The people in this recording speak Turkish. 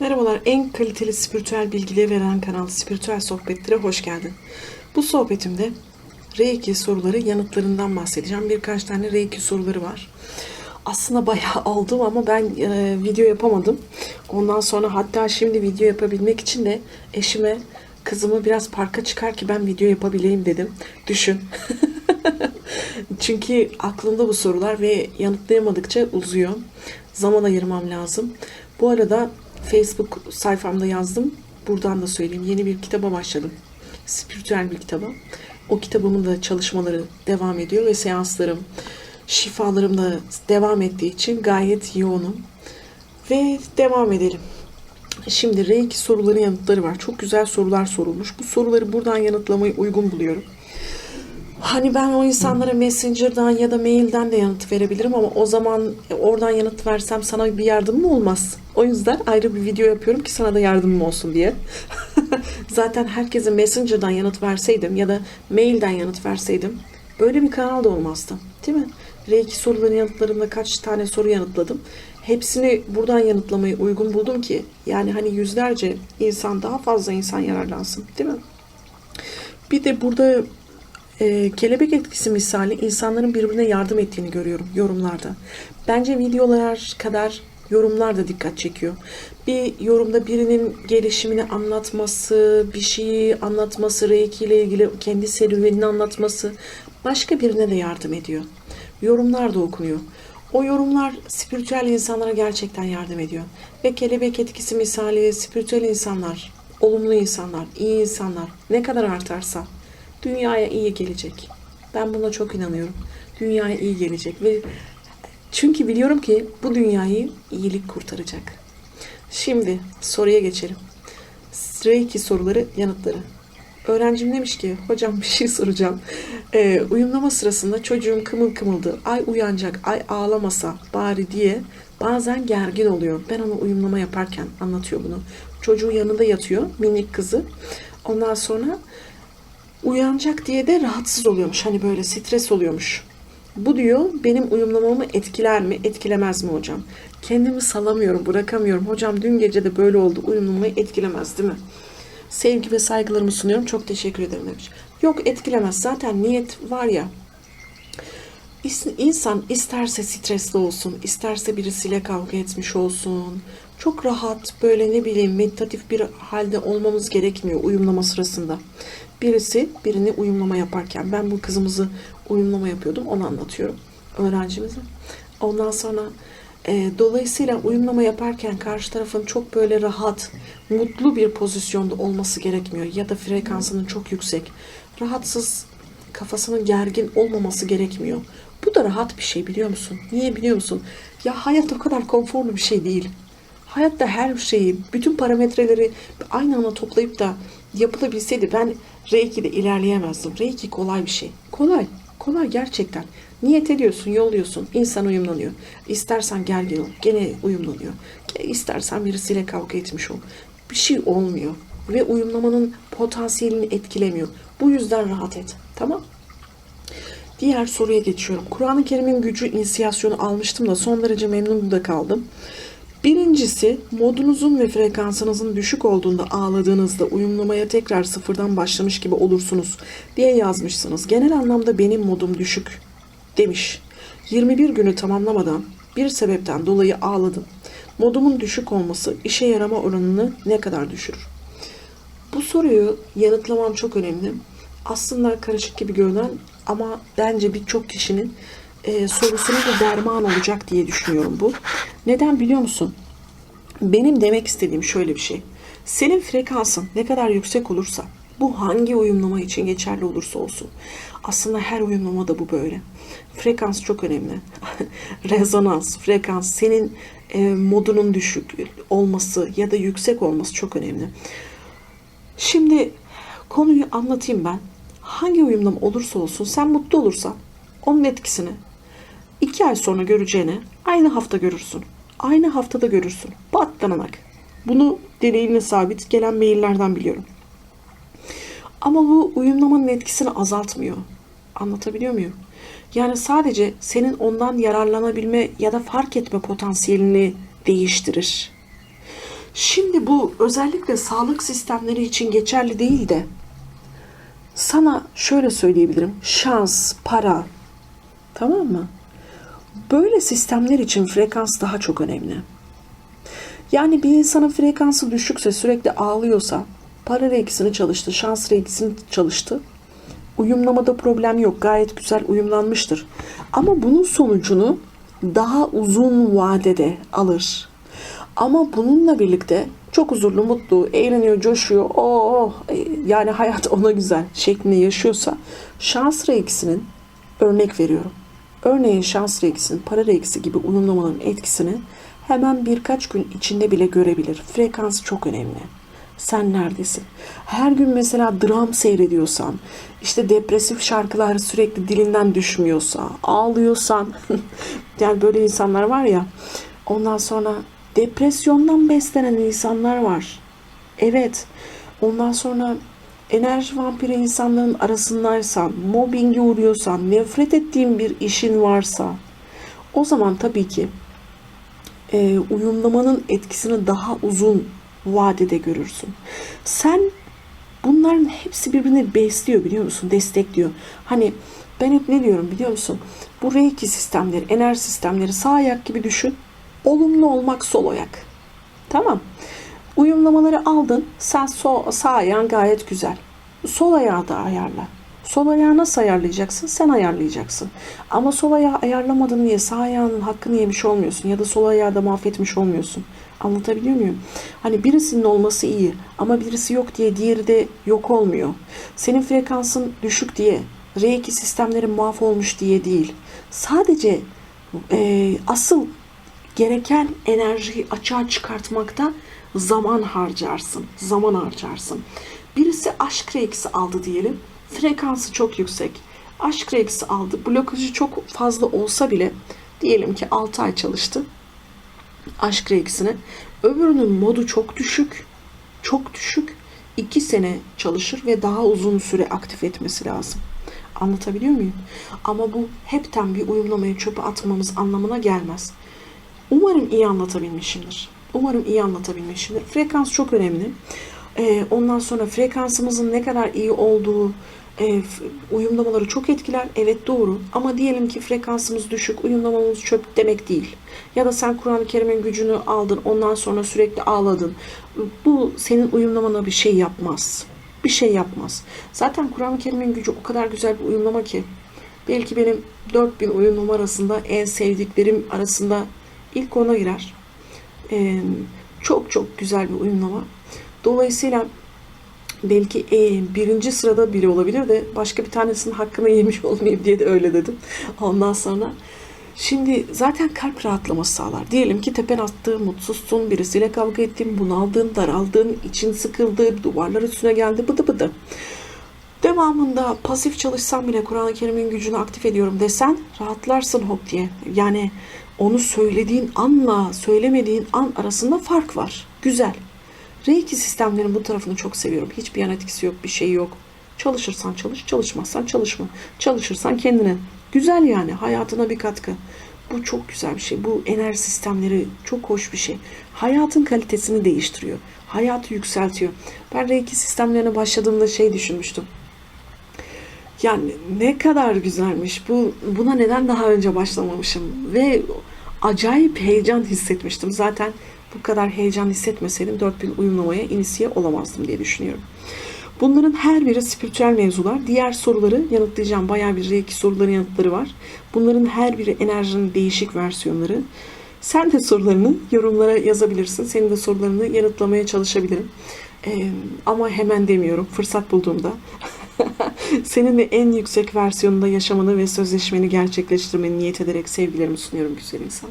Merhabalar, en kaliteli spiritüel bilgileri veren kanal Spiritüel Sohbetlere hoş geldin. Bu sohbetimde Reiki soruları yanıtlarından bahsedeceğim. Birkaç tane Reiki soruları var. Aslında bayağı aldım ama ben e, video yapamadım. Ondan sonra hatta şimdi video yapabilmek için de eşime kızımı biraz parka çıkar ki ben video yapabileyim dedim. Düşün. Çünkü aklımda bu sorular ve yanıtlayamadıkça uzuyor. Zaman ayırmam lazım. Bu arada Facebook sayfamda yazdım. Buradan da söyleyeyim. Yeni bir kitaba başladım. Spiritüel bir kitaba. O kitabımın da çalışmaları devam ediyor ve seanslarım, şifalarım da devam ettiği için gayet yoğunum. Ve devam edelim. Şimdi Reiki soruların yanıtları var. Çok güzel sorular sorulmuş. Bu soruları buradan yanıtlamayı uygun buluyorum. Hani ben o insanlara Messenger'dan ya da mailden de yanıt verebilirim ama o zaman oradan yanıt versem sana bir yardımım olmaz. O yüzden ayrı bir video yapıyorum ki sana da yardımım olsun diye. Zaten herkese Messenger'dan yanıt verseydim ya da mailden yanıt verseydim böyle bir kanal da olmazdı. Değil mi? Reiki soruların yanıtlarında kaç tane soru yanıtladım. Hepsini buradan yanıtlamayı uygun buldum ki yani hani yüzlerce insan daha fazla insan yararlansın. Değil mi? Bir de burada e, kelebek etkisi misali insanların birbirine yardım ettiğini görüyorum yorumlarda. Bence videolar kadar yorumlar da dikkat çekiyor. Bir yorumda birinin gelişimini anlatması, bir şeyi anlatması, Reiki ile ilgili kendi serüvenini anlatması başka birine de yardım ediyor. Yorumlar da okunuyor. O yorumlar spiritüel insanlara gerçekten yardım ediyor. Ve kelebek etkisi misali spiritüel insanlar, olumlu insanlar, iyi insanlar ne kadar artarsa dünyaya iyi gelecek. Ben buna çok inanıyorum. Dünyaya iyi gelecek ve çünkü biliyorum ki bu dünyayı iyilik kurtaracak. Şimdi soruya geçelim. Reiki soruları, yanıtları. Öğrencim demiş ki, hocam bir şey soracağım. Ee, uyumlama sırasında çocuğum kımıl kımıldı, ay uyanacak, ay ağlamasa bari diye bazen gergin oluyor. Ben onu uyumlama yaparken anlatıyor bunu. Çocuğu yanında yatıyor, minik kızı. Ondan sonra uyanacak diye de rahatsız oluyormuş. Hani böyle stres oluyormuş. Bu diyor benim uyumlamamı etkiler mi, etkilemez mi hocam? Kendimi salamıyorum, bırakamıyorum. Hocam dün gece de böyle oldu. Uyumlamayı etkilemez değil mi? Sevgi ve saygılarımı sunuyorum. Çok teşekkür ederim demiş. Yok etkilemez. Zaten niyet var ya. İnsan isterse stresli olsun, isterse birisiyle kavga etmiş olsun. Çok rahat böyle ne bileyim meditatif bir halde olmamız gerekmiyor uyumlama sırasında. Birisi birini uyumlama yaparken ben bu kızımızı uyumlama yapıyordum onu anlatıyorum öğrencimize. Ondan sonra e, dolayısıyla uyumlama yaparken karşı tarafın çok böyle rahat, mutlu bir pozisyonda olması gerekmiyor ya da frekansının çok yüksek. Rahatsız, kafasının gergin olmaması gerekmiyor. Bu da rahat bir şey biliyor musun? Niye biliyor musun? Ya hayat o kadar konforlu bir şey değil. Hayatta her şeyi, bütün parametreleri aynı anda toplayıp da yapılabilseydi ben Reiki'de ilerleyemezdim. Reiki kolay bir şey. Kolay. Kolay gerçekten. Niyet ediyorsun, yolluyorsun. insan uyumlanıyor. İstersen gel ol. Gene uyumlanıyor. İstersen birisiyle kavga etmiş ol. Bir şey olmuyor. Ve uyumlamanın potansiyelini etkilemiyor. Bu yüzden rahat et. Tamam Diğer soruya geçiyorum. Kur'an-ı Kerim'in gücü inisiyasyonu almıştım da son derece memnun da kaldım. Birincisi modunuzun ve frekansınızın düşük olduğunda ağladığınızda uyumlamaya tekrar sıfırdan başlamış gibi olursunuz diye yazmışsınız. Genel anlamda benim modum düşük demiş. 21 günü tamamlamadan bir sebepten dolayı ağladım. Modumun düşük olması işe yarama oranını ne kadar düşürür? Bu soruyu yanıtlamam çok önemli. Aslında karışık gibi görünen ama bence birçok kişinin e, sorusuna da derman olacak diye düşünüyorum bu. Neden biliyor musun? Benim demek istediğim şöyle bir şey. Senin frekansın ne kadar yüksek olursa, bu hangi uyumlama için geçerli olursa olsun. Aslında her uyumlama da bu böyle. Frekans çok önemli. Rezonans, frekans, senin e, modunun düşük olması ya da yüksek olması çok önemli. Şimdi konuyu anlatayım ben. Hangi uyumlama olursa olsun sen mutlu olursan onun etkisini iki ay sonra göreceğine aynı hafta görürsün. Aynı haftada görürsün. Patlananak. Bunu deneyimle sabit gelen maillerden biliyorum. Ama bu uyumlamanın etkisini azaltmıyor. Anlatabiliyor muyum? Yani sadece senin ondan yararlanabilme ya da fark etme potansiyelini değiştirir. Şimdi bu özellikle sağlık sistemleri için geçerli değil de sana şöyle söyleyebilirim. Şans, para. Tamam mı? Böyle sistemler için frekans daha çok önemli. Yani bir insanın frekansı düşükse sürekli ağlıyorsa para reikisini çalıştı, şans reikisini çalıştı. Uyumlamada problem yok. Gayet güzel uyumlanmıştır. Ama bunun sonucunu daha uzun vadede alır. Ama bununla birlikte çok huzurlu, mutlu, eğleniyor, coşuyor. Oh, yani hayat ona güzel şeklinde yaşıyorsa şans reikisinin örnek veriyorum. Örneğin şans reikisinin, para reikisi gibi uyumlamaların etkisini hemen birkaç gün içinde bile görebilir. Frekans çok önemli. Sen neredesin? Her gün mesela dram seyrediyorsan, işte depresif şarkılar sürekli dilinden düşmüyorsa, ağlıyorsan, yani böyle insanlar var ya, ondan sonra depresyondan beslenen insanlar var. Evet, ondan sonra enerji vampiri insanların arasındaysan, mobbinge uğruyorsan, nefret ettiğin bir işin varsa, o zaman tabii ki e, uyumlamanın etkisini daha uzun vadede görürsün. Sen bunların hepsi birbirini besliyor biliyor musun? Destekliyor. Hani ben hep ne diyorum biliyor musun? Bu reiki sistemleri, enerji sistemleri sağ ayak gibi düşün. Olumlu olmak sol ayak. Tamam. Uyumlamaları aldın. Sen so, sağ ayağın gayet güzel. Sol ayağı da ayarla. Sol ayağı nasıl ayarlayacaksın? Sen ayarlayacaksın. Ama sol ayağı ayarlamadın diye sağ ayağının hakkını yemiş olmuyorsun. Ya da sol ayağı da mahvetmiş olmuyorsun. Anlatabiliyor muyum? Hani birisinin olması iyi ama birisi yok diye diğeri de yok olmuyor. Senin frekansın düşük diye, reiki sistemlerin mahvolmuş diye değil. Sadece e, asıl gereken enerjiyi açığa çıkartmakta zaman harcarsın. Zaman harcarsın. Birisi aşk reikisi aldı diyelim. Frekansı çok yüksek. Aşk reikisi aldı. Blokajı çok fazla olsa bile diyelim ki 6 ay çalıştı aşk reikisine. Öbürünün modu çok düşük. Çok düşük. 2 sene çalışır ve daha uzun süre aktif etmesi lazım. Anlatabiliyor muyum? Ama bu hepten bir uyumlamayı çöpe atmamız anlamına gelmez. Umarım iyi anlatabilmişimdir. Umarım iyi anlatabilmişimdir. Frekans çok önemli. Ee, ondan sonra frekansımızın ne kadar iyi olduğu, e, uyumlamaları çok etkiler. Evet doğru. Ama diyelim ki frekansımız düşük, uyumlamamız çöp demek değil. Ya da sen Kur'an-ı Kerim'in gücünü aldın, ondan sonra sürekli ağladın. Bu senin uyumlamana bir şey yapmaz. Bir şey yapmaz. Zaten Kur'an-ı Kerim'in gücü o kadar güzel bir uyumlama ki. Belki benim 4000 uyumlama arasında en sevdiklerim arasında ilk ona girer. Ee, çok çok güzel bir uyumlama. Dolayısıyla belki e, birinci sırada biri olabilir de başka bir tanesinin hakkını yemiş olmayayım diye de öyle dedim. Ondan sonra şimdi zaten kalp rahatlaması sağlar. Diyelim ki tepen attı, mutsuzsun, birisiyle kavga ettin, bunaldın, daraldın, için sıkıldı, duvarlar üstüne geldi, bıdı bıdı. Devamında pasif çalışsan bile Kur'an-ı Kerim'in gücünü aktif ediyorum desen rahatlarsın hop diye. Yani onu söylediğin anla söylemediğin an arasında fark var. Güzel. Reiki sistemlerin bu tarafını çok seviyorum. Hiçbir yan etkisi yok, bir şey yok. Çalışırsan çalış, çalışmazsan çalışma. Çalışırsan kendine. Güzel yani, hayatına bir katkı. Bu çok güzel bir şey. Bu enerji sistemleri çok hoş bir şey. Hayatın kalitesini değiştiriyor. Hayatı yükseltiyor. Ben Reiki sistemlerine başladığımda şey düşünmüştüm. Yani ne kadar güzelmiş. Bu buna neden daha önce başlamamışım ve acayip heyecan hissetmiştim. Zaten bu kadar heyecan hissetmeseydim 4000 uyumlamaya inisiye olamazdım diye düşünüyorum. Bunların her biri spiritüel mevzular. Diğer soruları yanıtlayacağım. Bayağı bir reiki soruların yanıtları var. Bunların her biri enerjinin değişik versiyonları. Sen de sorularını yorumlara yazabilirsin. Senin de sorularını yanıtlamaya çalışabilirim. Ee, ama hemen demiyorum. Fırsat bulduğumda. Seninle en yüksek versiyonunda yaşamanı ve sözleşmeni gerçekleştirmeni niyet ederek sevgilerimi sunuyorum güzel insan.